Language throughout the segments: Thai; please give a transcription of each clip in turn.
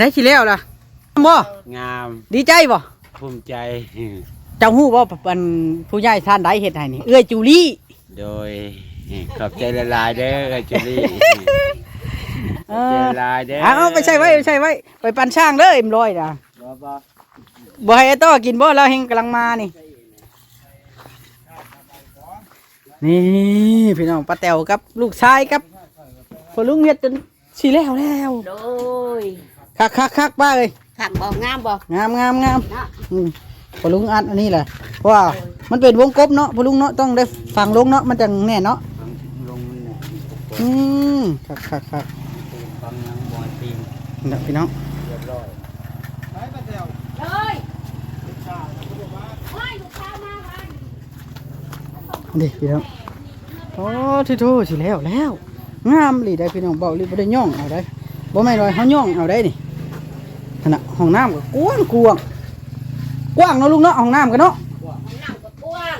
ได้สิแล้วล่ะบ่งามดีใจบ่ภูมิใจ เจ้าฮู้บ่ปันผู้ใหญ่ท่านใดเฮ็ดให้นี่เอื้อยจูลี่โดยขอบใจละลายๆเด้อจุลี่เอขอบใจอละลายๆเด้อเอาเอาไปใช้ไว้ไปใช้ไว้ไปปันช่างเด้อเอ็มร้อยน่ะบ่บ่บ่ให้ไอ้ต้อกินบ่เราเฮงกำลังมานี่นี่พี่น้องป้าแตวกับลูกชายกับพอลุงเฮ็ดจนสิแล้วแล้วโดย คักคักคักป้าเอ้ยขังบอกงามบอกงามงามงามเนาะอืมพอลุงอัดอันนี้แหละเพราะว่ามันเป็นวงกบเนาะพอลุงเนาะต้องได้ฟังลงเนาะมันจะแน่เนาะลงมันน่ะอืมคักคักคักความยังบ่ตีนเดี๋ยวพี่น้องเรียบร้อยเลยโอ้ยลูกค้ามาบ้านนี่พี่น้องโอ้ที่โทสิแล้วแล้วงามเลยได้พี่น้องเบาเลยบ่ได้ย่องเอาได้บ่แม่นว่าเฮาย่องเอาได้นี่ ขณะห้องน้ำก็กว้างกวางกว้างเนาะลุงเนาะห้องน้ำกันเนาะห้องน้ำก็กว้าง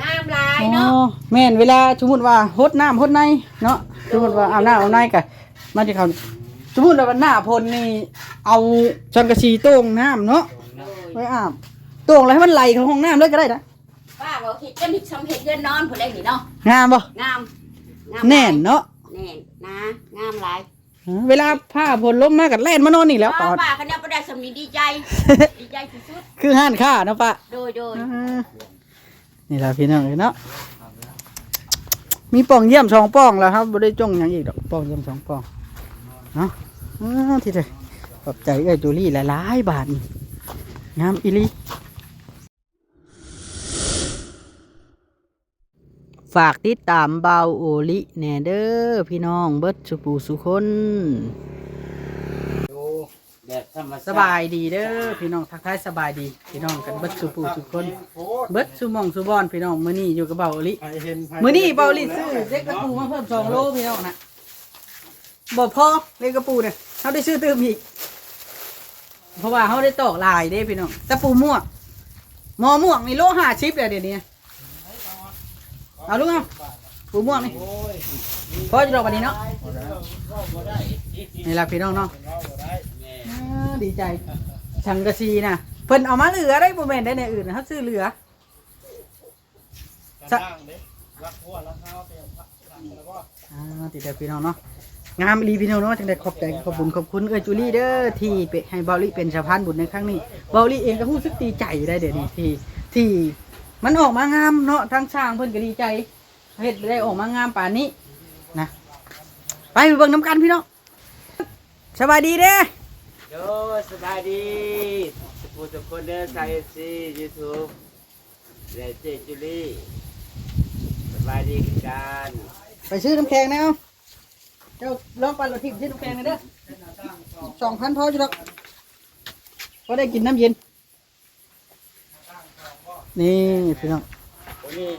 งามหลายอ๋อเนาะแม่นเวลาสมมุติว่าหดน้ำหดในเนาะสมมุติว่าอาบน้ำอาบในก็มันจะเข้าสมมุติว่าหน้าพลนี่เอาชังกะสีโต้งน้ำเนาะไว้อาบโต้งแล้วให้มันไหลเข้าห้องน้ำเลยก็ได้นะป้าบอกเห็ดจะมีชมเห็ดเดือนนอนผู้ใดนี่เนาะงามบ่งามงามแน่นเนาะแน่นนะงามหลาย เวลาผ้าพลล้มมากับแล่นมานอนนี่แล้วป้าปอดป้าคันนี้ประได้สำนีดีใจ ดีใจที่สุดคือห้านค่าเนาะปะโดยโดยอ่านี่แหละพี่น้องเนาะมีป่องเยี่ยมสองป่องแล้วครับบ่ได้จ้องหยังอีกดอกป่องเยี่ยมสองป่องเนาะอ่าที่เด้อขอบใจเอ้ยจูลี่หลายๆบาทนี่งามอีหลี ฝากติดตามเบาโอลิแหน่เด้อพี่น้องเบิดสุปูสุคนดูแบบธรรมชาติสบายดีเด้อพี่น้องทักทายสบายดี พี่น้องกันเบิดสุปูสุคน เบิดสุหมองสุบอนพี่น้องมื้อนี้อยู่กับเบาโอลิมื้อนี้เบาโอลิซื้อเล็กกระปูมาเพิ่มสองโลพี่น้องนะบ่พอเล็กกระปูเนี่ยเขาได้ซื้อเติมอีก เพราะว่าเขาได้ตอกลายเด้พี่น้องตะปูม่วงหมอม่วงนี่โลห้าชิปเลยเดี๋ยวนี้ เอาลูกเอาปูม่วงนี่พอจะดอกวันนี้เนาะนี่ละพี่น้องเนาะอ่าดีใจชังกะซีนะเพิ่นเอามาเหลือได้บ่แม่นได้ในอื่นนะเขาซื้อเหลือ สะอ่าติดแต่พี่น้องเนาะงามอีหลีพี่น้องเนาะจังได้ขอบใจขอบคุญขอบคุณเอ้ยจูลี่เด้อที่ไปให้เบาลี่เป็นสะพานบุญในครั้งนี้เบาลี่เองก็รู้สึกดีใจได้เดี๋ยวนี้ที่ที่ มันออกมางามเนาะทั้งช่างเพิ่นก็ดีใจเฮ็ดได้ออกมางามป่านนี้นะไปไปเบิ่งน้ำกันพี่น้องสบายดีเด้อโยสบายดีสปูทุกคนเด้อไซซียูทูบเดเจจุลี่สบายดีคือกันไปซื้อน้ำแข็งนะเอาเจ้าลองปั่นรถทิพย์ซื้อน้ำแข็งหน่อยเด้อสองพันพอจุดอกก็ได้กินน้ำเย็น นี่พี่น้องวันนี้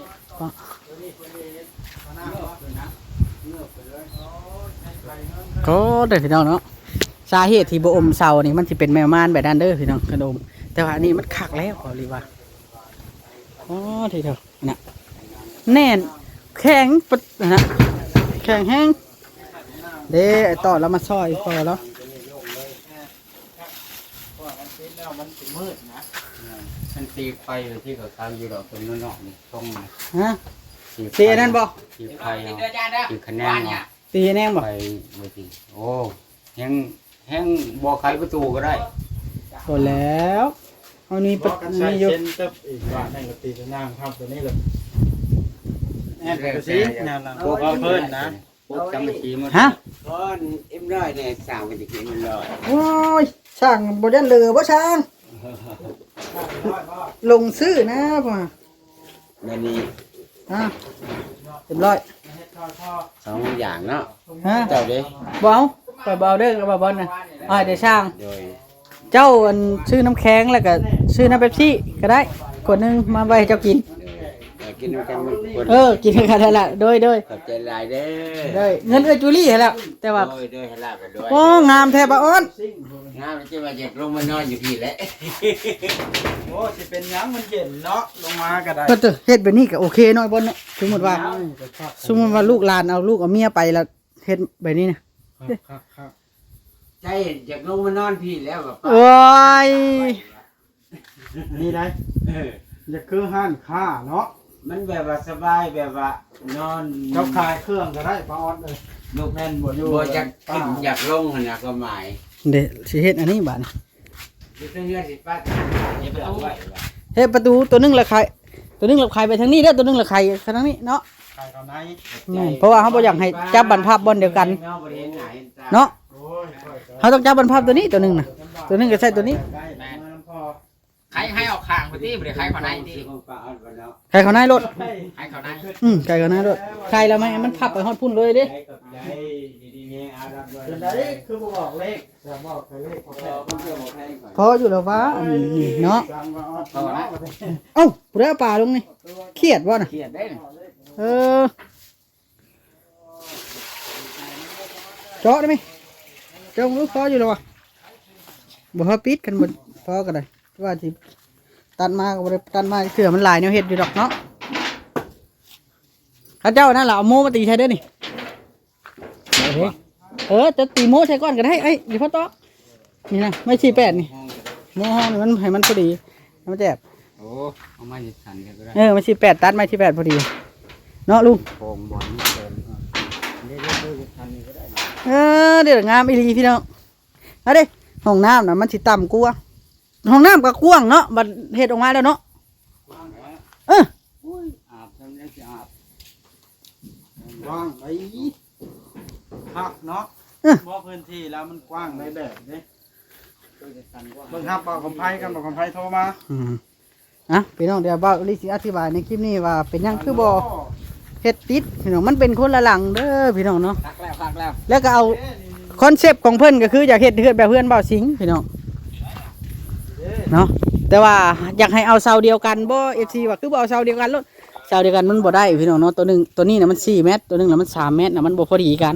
ก็ได้พี่น้องเนาะสาเหตุที่บอมเสานี่มันที่เป็นแมวม่านแบบนั้นเด้อพี่น้องกระดม แต่ว่าอันนี้มันคักแล้วขอรีว่าอ๋อทีเดียวนะแน่นแข็งปดนะแข็งแห้งเด้ไอ้ต่อแล้วมาซอยต่อแล้วมัน ตีไฟอยู่ที่กับเขาอยู่ดอกตรงนอกนี่ตรงนี้ฮะตีไฟตีอันนั้นบ่ตีไฟเอาตีคะแนนเอาตีแน่บ่ไปเวทีโอ้แห้งแห้งบ่อไขประตูก็ได้ก็แล้วเอานี่ปะกันนี่ใช้อยู่เส้นตึ๊บอีกว่านั่นก็ตีจะนั่งทำตัวนี้เลยแอนกระซีนั่นนะพวกเราเพิ่นนะพวกจำปีมันฮะก้อนเอ็มร้อยเนี่ยสาวกันจะกินมันร้อยโอ้ยช่างบ่ได้เหลือบ่ช่าง ลงซื้อนะพ่อนั่นนี่อะเรียบร้อยสองอย่างเนาะฮะเจ้าเด้บ่เอาไปเบาเด้อบ่บอลน่ะอ่าเดี๋ยวช่าง โดยเจ้าอันซื้อน้ำแข็งแล้วก็ซื้อน้ำเป๊ปซี่ก็ได้กดหนึงมาไว้ให้เจ้ากินเออ กินด้วยกันมันคนเออ กินกันได้ละโดยโดยขอบใจหลายเด้อโดยเงินเอ้ยจูลี่ให้แล้วแต่ว่าโดยโดยให้ลาบไปด้วยโอ้งามแท้ปะอ้อนงามจะมาเจ็บลงมานอนอยู่พี่แหละโอ้สิเป็นหยังมันเย็นเนาะลงมาก็ได้ก็เถอะเฮ็ดแบบนี้ก็โอเคน้อยบนเนาะสมมติว่า สมมติว่าลูกหลานเอาลูกเอาเมียไปแล้วเฮ็ดแบบนี้นะครับครับใจอยากลงมานอนพี่แล้วแบบโอ้ยนี่ได้เออจะคือห้านค้าเนาะ มันแบบว่าสบายแบบว่านอนเจ้าขายเครื่องก็ได้ปลาออดเลยลูกแม่นบ่อยู่บ่อยากขึ้นอยากลงหั่นน่ะก็หมายเดี๋ยวสิเฮ็ดอันนี้บาดนี้อยู่ตรงนี้สิป้าอย่าไปเอาไว้ว่ะเฮ็ดประตูตัวหนึงละใครตัวหนึงละใครไปทางนี้เด้อตัวหนึงละใครทางนี้เนาะ ขายเขาไหนอืมเพราะว่าเขาบ่อยากให้จับบรรพับบนเดียวกันเนาะบ่ได้เห็นหน้าเห็นตาเนาะโอ้ยค่อยจะเขาต้องจับบรรพับตัวนี้ตัวหนึงน่ะ ตัวนึงก็ใส่ตัวนี้ได้มาน้ำพอ ใครให้ออกข้างไปที่บริใครเขาในที่สิของป้าเอาไว้เนาะใครเขานายรถใครเขาในอืมใครเขานายรถใครแล้วไหมมันพับไปฮอดพุ่นเลยเด้ใจกับใจดีๆแม่อารับด้วยเป็นไดคือบ่บอกเลขจะบอกเลขพอเอแล้อวผมจะบอกให้ก่อนพออยู่แล้ววะอันนี้เนาะสั่งมาออดเนาะเอ้าผู้ได้เอาปลาลงนี่เครียดวะน่ะเขียนได้น่ะเออเจาะได้ไหมเจาะรู้พออยู่แล้ววะบ่พอปิดกันหมดพอกันเลย ว่าสิตัดมาก็บ่ได้ตัดมาเถื่อมันหลายแนวเฮ็ดอยู่ดอกเนาะข้าเจ้านั่นล่ะเอาโมมาตีใช่เด้อนี่ เอาเด้เออจะตีโมใช่ก่อนก็ได้ไอ้ยเดี๋ยวพ่อตอกนี่นะไม่ชี้แปดนี่โมห้องนี่มันให้มันพอดีให้มันแจบโอ้เอามาจิตสันกันก็ได้เออไม่ชี้แปดตัดไม่ชี้แปดพอดี เนาะลุง โป่งบอลนี่เต็มเดี๋ยวๆดูจิตสันนี่ก็ได้ เออเดี๋ยวงามอีหลีพี่น้องเอาเด้ห้องน้ำน่ะมันสิต่ำกว่า ห้องน้ำก็กว้างเนาะบัดเฮ็ดออกมาแล้วเนาะเอออาบทำยังสิอาบว่างไปพักเนาะบ่พื้นที่แล้วมันกว้างในแบบนี้ดูจิตสันกว่าเบิ่งครับบอกคำไพ่กันบอกคำไพ่โทรมาอืมอะพี่น้องเดี๋ยวบ่าวลิสิอธิบายในคลิปนี้ว่าเป็นหยังคือบ่เฮ็ดติดพี่น้องมันเป็นคนละหลังเด้อพี่น้องเนาะตักแล้วตักแล้วแล้วก็เอาคอนเซปต์ของเพิ่นก็คืออยากเฮ็ดเฮือนแบบเพื่อนบ่าวสิงห์พี่น้อง เนาะแต่ว่าอยากให้เอาเสาเดียวกันบ่ FC ว่าคือบ่เอาเสาเดียวกันโลดเสาเดียวกันมันบ่ได้พี่น้องเนาะตัวหนึงตัวนี้น่ะมัน4เมตรตัวหนึงน่ะมัน3เมตรน่ะมันบ่พอดีกัน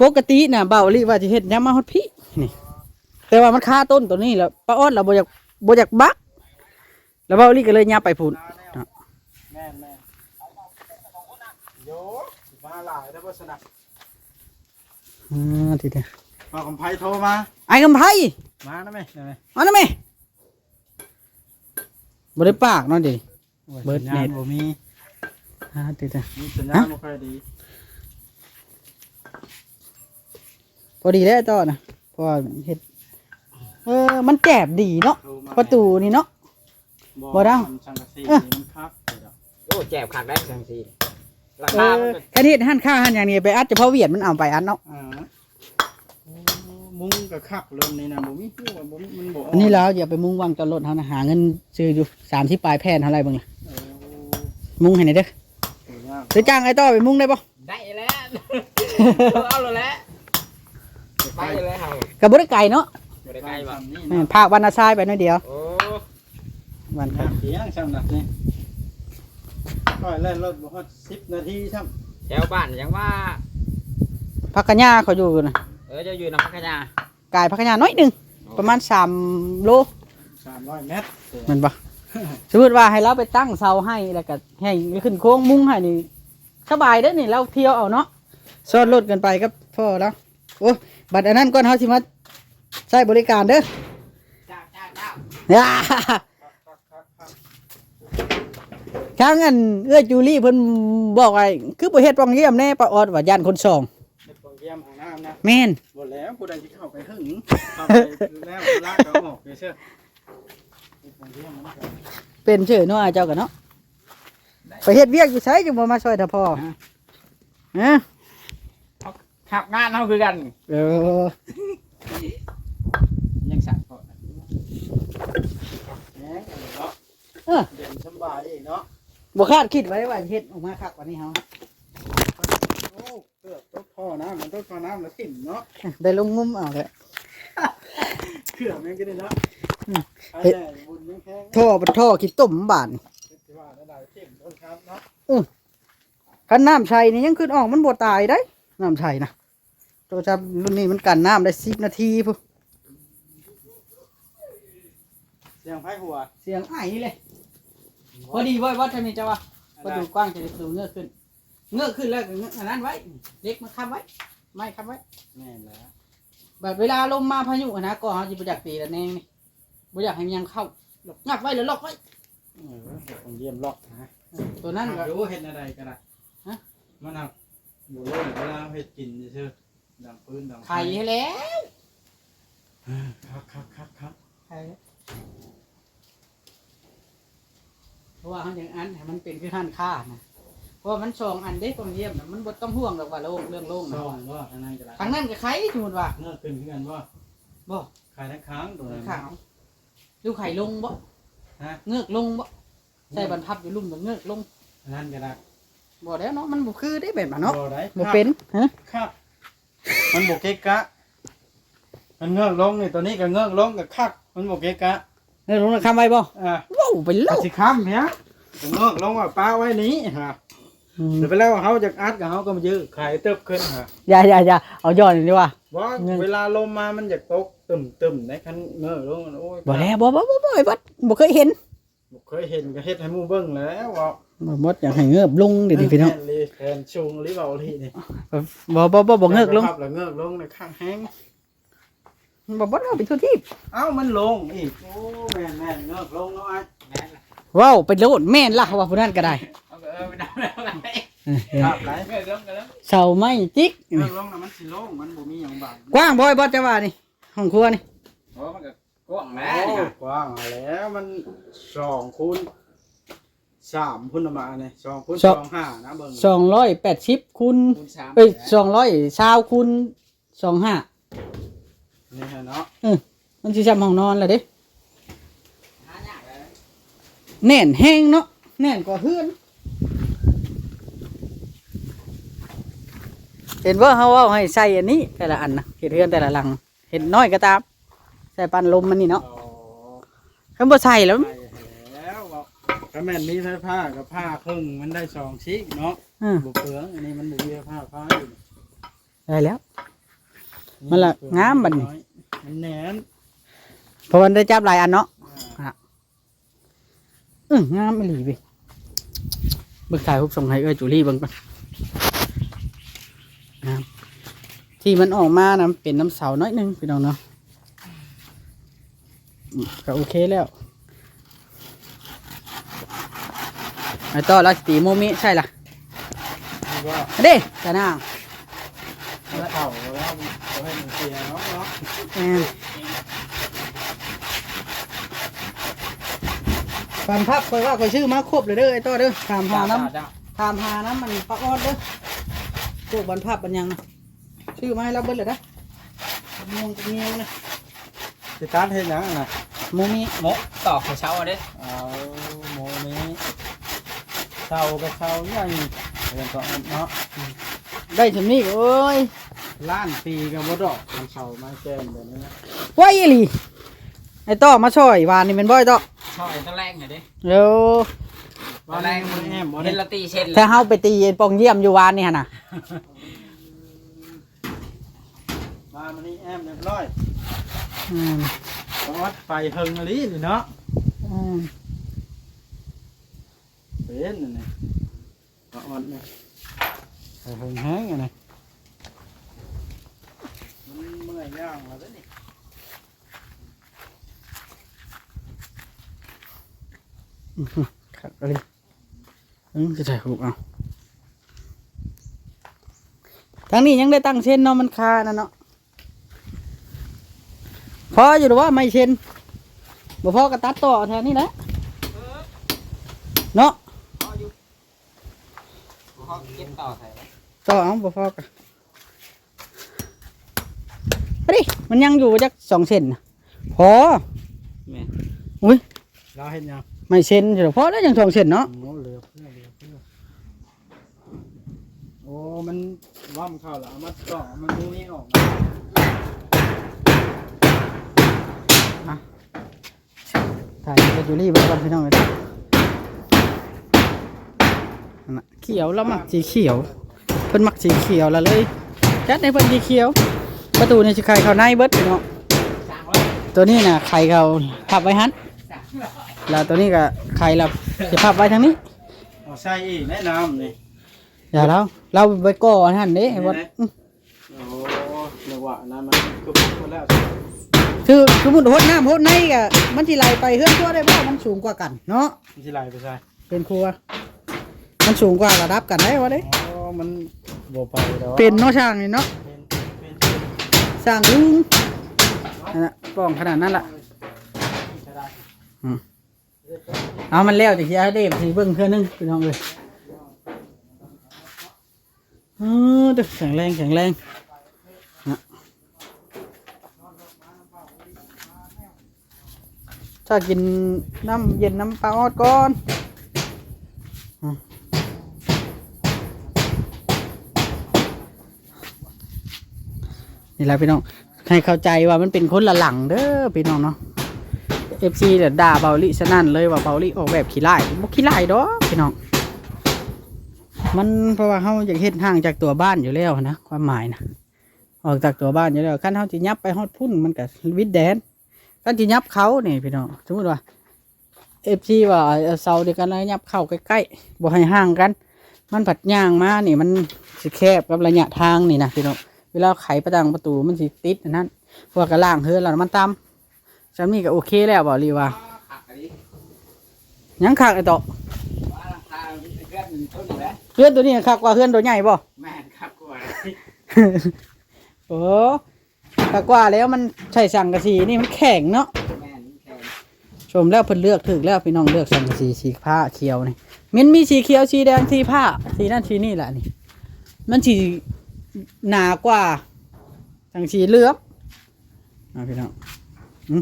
ปกติน่ะเบาลิว่าจะเฮ็ดยามมาฮอดพี่นี่ แต่ว่ามันค่าต้นตัวนี้แล้วป้าออดเราบ่อยากบ่อยากบักแล้วเบาลิก็เลยยับไปพุ่นแม่นแม่นโยมาหลายแล้วบ่สนับอ่าทีเดียว บอกคำไพ่โทรมา ไอ้กำไพมานะแม่ได้ไหมมานะแม่บ่ได้ปากเนาะดิเบิเบิดดเน็เน็ตตบ่มีอ่าทีเดียวมีสัญญาณบ่ค่อยดีพอดีแล้วต่อนะเพราะว่าเฮ็ดเออมันแจบดีเนาะโทรมาประตูนี่เนาะ บ่ดังสังกะสีเอ้อมันครับเดี๋ยวโอ้แจบขักได้ทังทีราเอคาอมันก็แค่นี้หันค่าหันอย่างนี้ไปอัดเฉพาะเวียดมันเอาไปอัดเนาะ อ่าโอ้ มุ้งกับคักเริ่มนี่นะบ่มีคือว่าบ่มีมันบ่อันนี้แล้วอย่าไปมุ่งวางจอดรถเฮานะหาเงินซื้ออยู่30ปลายแผ่นเท่าไหร่บ้างล่ะเออมุ่งให้หน่อยเด้อสวยงามซื้อจ้างไอ้ต่อไปมุ่งได้บ่ได้แล้วเอาเลยแหละไปเลยเฮากับบริไก่เนาะบริใกล้บ่ทำนี่แม่นนะภาควันอาซายไปหน่อยเดียวโอ้วันน้ำเสียงช่างนักนี่ก็เล่นรถบ่ฮอด10นาทีช่างแถวบ้านยังว่าพักกะญาเขาอยู่นะ เออจะอยู่นำพักยากายพักกะญาน้อยหนึงประมาณสามโล300เมตรแมันปะสมมติว่าให้เราไปตั้งเสาให้แล้วก็ให้ขึ้นโค้งมุ้งให้นี่สบายเด้อนี่เราเที่ยวเอาเนาะซ้อนรถกันไปกับพ่อแล้วโอ้บัดอันนั้นก่อนเฮาสิมาใช้บริการเด้อจ้าจ้าจ้าย่าครั้งอันเอื้อจูลี่เพิ่นบอกว่าคือบ่เฮ็ดป้องเยี่ยมแน่ป้าออดว่าย่านคนสองเป็นโปร แกรมของน้ำนะแม่นหมดแล้วผู้ใดที่เข้าไปถึงเข้าไปแล้วลากเขาออกเชื่อเป็นโปรแกรมมันก็เป็นชื่อเนาะเจ้ากันเนาะไปเฮ็ดเวียกอยู่ไสจังบ่มาช่วยถ้าพ่อฮะขับงานเฮาคือกัน เออยังสั่นพอแหงเนาะเออเด่นสบายอีกเนาะบ่คาดคิดไว้ว่าเฮ็ดออกมาคักกว่านี้เฮาโอ้เกือบ ตกท่อน้ำมันตกท่อน้ำแล้วถิ่มเนาะได้ลงมุมเอาเลยเขื่อนแม่งก็ได้เนาะอืมไอ้แดงบุญยังแข็งท่อเป็นท่อขี้ต้มบาดนี่ที่ว่าได้ๆถิ่มต้นครับเนาะคันน้ำชัยนี่ยังขึ้นออกมันบ่ตายได้น้ำชัยนะตัวจับรุ่นนี้มันกันน้ำได้10นาทีพุเสียงไฟหัว เสียงไอ้เลยพอดีไว้วัดทางนี้จ้าวะประตูกว้างจะได้ประตูเงือกขึ้น เงือกขึ้นแล้วก็เงือกอันนั้นไว้ เล็กมาค้ำไว้ ไม้ค้ำไว้ แม่นแล้วแบบเวลาลมมาพายุอะนะก็เขาจะประจักตีแล้วแน่นี่บ่อยากให้มันยังเข้างับไว้หรือล็อกไว้เออผมเยี่ยมล็อกนะตัวนั้นก็ รู้เห็นอะไรกันล่ะฮะ มันหักบุโร่เวลาเห็ดกินซื่อๆดังปืนดังไข่ให้แล้วครับครับครับครับไข่แล้วเพราะว่าเขาอย่างอันให้มันเป็นคือท่านค่านะ เพราะว่ามันสองอันได้ต้องเยี่ยมนะมันบ่ต้องห่วงหรอกว่าโลกเรื่องโลกซนะองว่าทางนั้นก็ได้ทางนั้นก็ไข่สมมุติว่าเนื้อขึ้นกันว่าบ่ขายทั้งค้างตัวนั้น ขาวดูไข่ลงบ่ฮะ เงือกลงบ่ใส่บรรพับอยู่ลุ่มกับเงือกลงอันนั้นก็ได้บ่แล้วเนาะมันบ่คือได้แบบนั้นเนาะบ่ได้บ่เป็นฮะครับ มันบกเกะกะ มันเงือกลงนี่ตัวนี้ก็เงือกลงกับคัก มันบกเกะกะได้ลงคำไว้บ่อ่าว้าวไปแล้เอาวสิค้ำเนี้ยก็เงือกลงว่าป้าไว้นี้ฮะ เดี๋ยวไปแล้วเขาจากอัดกับเขาก็มายื้อขายเติบขึ้นฮะอย่าอย่าอย่าเอาย้อนนี่ดีกว่าว่าเงินเวลาลมมามันอยากตกตึมตึมในคันเงือกลงโอ้ยบ่แล้วบ่บ่บ่บ่ไอ้บัดบ่เคยเห็นบ่เคยเห็นก็เฮ็ดให้หมู่เบิ่งแล้วว่าบ่หมดอยากให้เงือบลงเดี๋ยวนี้พี่น้องแม่เลยแทนชุงหรือเปล่าลีนี่บ่บ่บ่บ่เงือกลงครับแล้วเงือกลงในข้างแห้งบ่บ่เอาไปทั่วที่เอ้ามันลงอีกโอ้แม่นแม่นเงือกลงเนาะไอ้แม่นล่ะว้าวไปโลดแม่นล่ะว่าผู้นั้นก็ได้ เอาไปเออไปดำแล้วไงครับไหลเกิดเรื่องกันแล้วเสาไม้จิกเงือกลงน่ะมันสิลงมันบ่มีหยังบางกว้างบ่ไอ้บ่จะว่านี่ห้องครัวนี่โอ้มันก็กว้างแม่โอ้นี่ครับกว้างแล้วมันสองคูณสามพุ่นน่ะมาเนี่ยสองคูณสองห้านะเบิ่ง280คูณคูณสามเอ้ย200คูณ25นี่ฮะเนาะมันสิซ้ำห้องนอนแหละเด้หายากเลยแน่นแห้งเนาะแน่นกว่าเฮือน เห็นว่าเขาเอาให้ใส่อันนี้แต่ละอันนะเห็ดเฮือนแต่ละหลัง เห็ดน้อยก็ตาม ใส่ปันลมมันนี่เนาะอ๋อเขาบ่ใส่แล้วไปแล้วบอกก็แม่นมีไฟผ้ากับผ้าครึ่งมันได้สองชิกเนาะอืมบุเปลืองอันนี้มันบุมีผ้าผ้าอยู่ได้แล้ว มันละงามบัดนี้มันแหนนเพราะมันได้จับหลายอันเนาะอืองามไม่หลีไปเบิ่งถ่ายรูปส่งให้เอ้ยจูลี่เบิ่งก่อนงาม ที่มันออกมานะมันเป็นน้ำเสาน้อยหนึงพี่น้องเนาะอืมก็โอเคแล้วไอ้ต่อแล้วตีโมมิใช่ล่ะนี่ว่าเด้ตานางเข่าแล้วเอาให้มันเสียเนาะเนาะแอนปันพับคอยว่าคอยชื่อมาครบเลยเด้อไอ้ต่อเด้อถามหาน้ำถามหาน้ำมันปลาออดเด้อพวกบรรพับบันยังนะ ชื่อมาให้เราเบิ้ลเลยนะเมียงกับเมียงนะสิตาร์ทเฮ็ดหยังอะน่ะโมมิโมะต่อของเช้าอะเด้เอาโมนี้เช่ากับเช่าใหญ่เรียนต่อเนาะได้ชำนี้ก็เอ้ยล้านปีกับบ่ดอกมันเช่ามาแจ้งแบบนี้นะว้ายอีหลีไอ้ต่อมาช่วยวานนี่เป็นบ่อยต่อชอบไอ้ตะแรงไงเด้เดี๋ยวตะแรงมันแอมบ่เห็ได้นละตีเช่นเลถ้ายเฮาไปตีไอ้ปองเยี่ยมอยู่วานนี่ฮะน่ะ มา มันนี่แอมเรียบร้อยอืมต้องวัดไปเฮิงอลีนี่เนาะอืมเป็นนั่นนี่ก็อ่อนนี่ไปเฮิงแห้งอันนี้มันเมื่อยย่างแล้วเด้อนี่ครับอะไรอืมจะถ่ายรูปเอาทางนี้ยังได้ตั้งเช่นเนาะมันคานะเนาะ พออยู่หรือว่าไม่เช่นบ่พอก็ตัดต่อแทนนี่แหละเนาะเขาเก็บต่อใส่ต่อเอาบ่พอก็ไปดิมันยังอยู่จักสองเซนน่ะพอแม่เราเห็นยังไม่เซนเฉยพอแล้วยังสองเซนเนาะโอ้เหลือเพื่อเหลือเพื่อโอ้มันว่ำเข้าแล้วเอามันต่อมันดูนี่ออก ถ่ายไปจูรี่เบิ่งก่อนพี่น้องเลยนั่นน่ะเขียวแล้วมักสีเขียวเพิ่นมักสีเขียวแล้วเลยจัดในเพิ่นสีเขียว ประตูนี่สิไข่เข้าในเบิดพี่น้องสร้างไว้ตัวนี้น่ะไข่เขาพับไว้หันสร้างไว้แล้วตัวนี้ก็ไข่เราสิพับไว้ทางนี้เอาใส่อีกแนะนำนี่อย่าเราเราไปก่ออันหันเด้ให้บ่นี่นะอื้อโอ้เรียกว่าอันนั้นมันคือปุ๊บหมดแล้ว คือคือมุดโหดน้ำโหดในก็มันสิไหลไปเฮือนทั่วได้บ่มันสูงกว่ากันเนาะมันสิไหลไปใช่เป็นครัว มันสูงกว่าระดับกันได้วะเด้อ๋อมันบ่ไปแล้วเป็นเนาะช่างนี่เนาะเป็นเป็นสร้างลุงนั่นน่ะป้องขนาดนั้นล่ะใช่ได้เอามันแล้วจะเฮียให้เด้สิเบิ่งเทื่อนึงพี่น้องเอ้ยเออเด้อแข็งแรงแข็งแรงนะ ถ้ากินน้ำเย็นน้ำปลาออดก่อนนี่แหละพี่น้องให้เข้าใจว่ามันเป็นคนละหลังเด้อพี่น้องเนาะเอฟซีเดี๋ยวด่าเบาลิสนั่นเลยว่าเบาลิออกแบบขี้ไล่บ่ขี้ไล่ดอกพี่น้องมันเพราะว่าเขาอยากเฮ็ดห่างจากตัวบ้านอยู่แล้วนะความหมายนะออกจากตัวบ้านอยู่แล้วขั้นเขาจะยับไปฮอดพุ่นมันกับวิดแดน ขั้นจะยับเขานี่พี่น้องสมมติว่าเอฟซีว่าเอาเสาเดียวกันแล้วยับเข้าใกล้ๆบ่ให้ห่างกัน มันผัดย่างมานี่มันสิแคบกับระยะทางนี่นะพี่น้องเวลาไขประตังประตูมันสิติดอันนั้นเพราะว่ากระล่างเฮือนเรามันต่ำจำนี่ก็โอเคแล้วบอกลีว่าหักอันนี้ยังคักไอ้ต่อว่าราคาเพื่อนต้นอยู่แล้วเพื่อนตัวนี้คักกว่าเพื่อนตัวใหญ่บ่แม่นครับกว่าโอ้คั กกว่าแล้วมันใส่สังกะสีนี่มันแข็งเนาะชมแล้วเพิ่นเลือกถึกแล้วพี่น้องเลือกสังกะสีสีผ้าเขียวนี่มันมีสีเขียวสีแดงสีผ้าสีนั่นสีนี่แหละนี่ มันสีหนากว่าสังสีเหลืองอ่าพี่น้องอ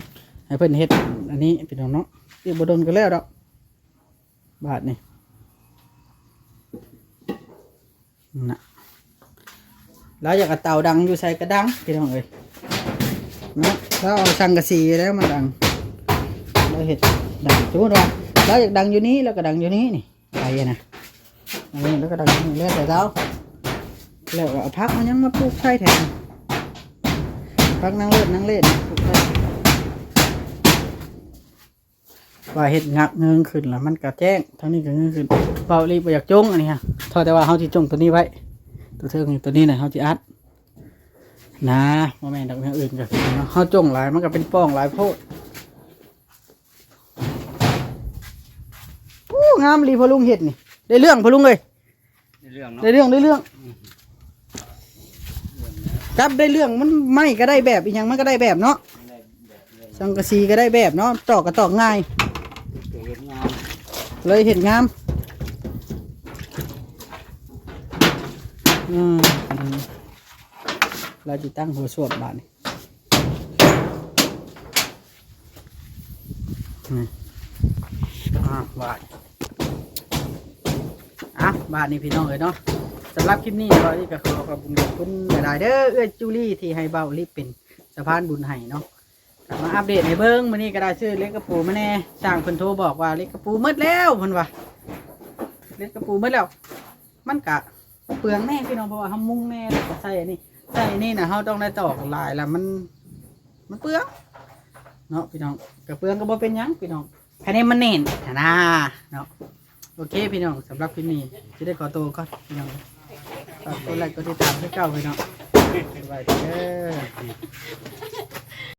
ให้เพิ่นเฮ็ดอันนี้พี่น้องเนาะอีกบดนก็แล้วดอกบาทนี่น่ะแล้วอยากเอาเตาดังอยู่ใส่กระดังพี่น้องเอ้ย นะแล้วเอาสังกะสีแล้วมาดังเราเห็ดดังสมมติว่าเราอยากดังอยู่นี้แล้วก็ดังอยู่นี้นี่ไปนะอันนี้แล้วก็ดังอยู่นี่แล้วแต่เราแล้วเอาพักมันยังมาปลูกไส้แทนพักนั่งเล่นนั่งเล่นปลูกไส้ว่าเห็ดงักเงิงขึ้นแล้วมันก็แจ้งเท่านี้ก็เงิงขึ้นเบารีบอยากจงอันนี้ฮะท่าแต่ว่าเขาที่จงตัวนี้ไว้ ตัวเทิงตัวนี้นะเขาที่อัด นะโมแม่นดักอย่างอื่นก็คือเนาะเขาจงหลายมันก็เป็นป้องหลายโพดโอ้งามรีพอลุงเห็ดนี่ได้เรื่องพอลุงเลยเรื่องเนาะได้เรื่องได้เรื่องจับได้เรื่องมันไม่ก็ได้แบบอีกอย่างมันก็ได้แบบเนาะสังกะสีก็ได้แบบเนาะตอกก็ตอกง่ายเห็นงานเลยเห็นงามอืม เราจะตั้งหัวสวดบานนี่อืมอ่าบาทอะบาทนี่พี่น้องเลยเนาะสำหรับคลิปนี้เราที่ก็ขอขอบคุณขอบคุณหลายๆเด้อเอื้อจูลี่ที่ให้เบารีบเป็นสะพานบุญให้เนาะกลับมาอัปเดตให้เบิ้งมื้อนี้ก็ได้ชื่อเล็กกระปูมาแน่ช่างเพิ่นโทรบอกว่าเล็กกระปูหมืดแล้วเพิ่นว่าเล็กกระปูหมืดแล้ว มันกะเปลืองแน่พี่น้องเพราะว่าเฮามุงแน่แล้วก็ใส่อันนี้ ใส่นี่นะเฮาต้องได้ตอกลายแล้วมัน มันเปลืองเนาะพี่น้องกระเปลืองก็บ่เป็นหยังพี่น้องแค่นี้มันเน่นนะเนาะโอเคพี่น้องสำหรับคลิปนี้จะได้ขอตัวก่อนพี่น้องฝากกดไลค์กดติดตามให้เก้าพี่น้องสบายเด้อ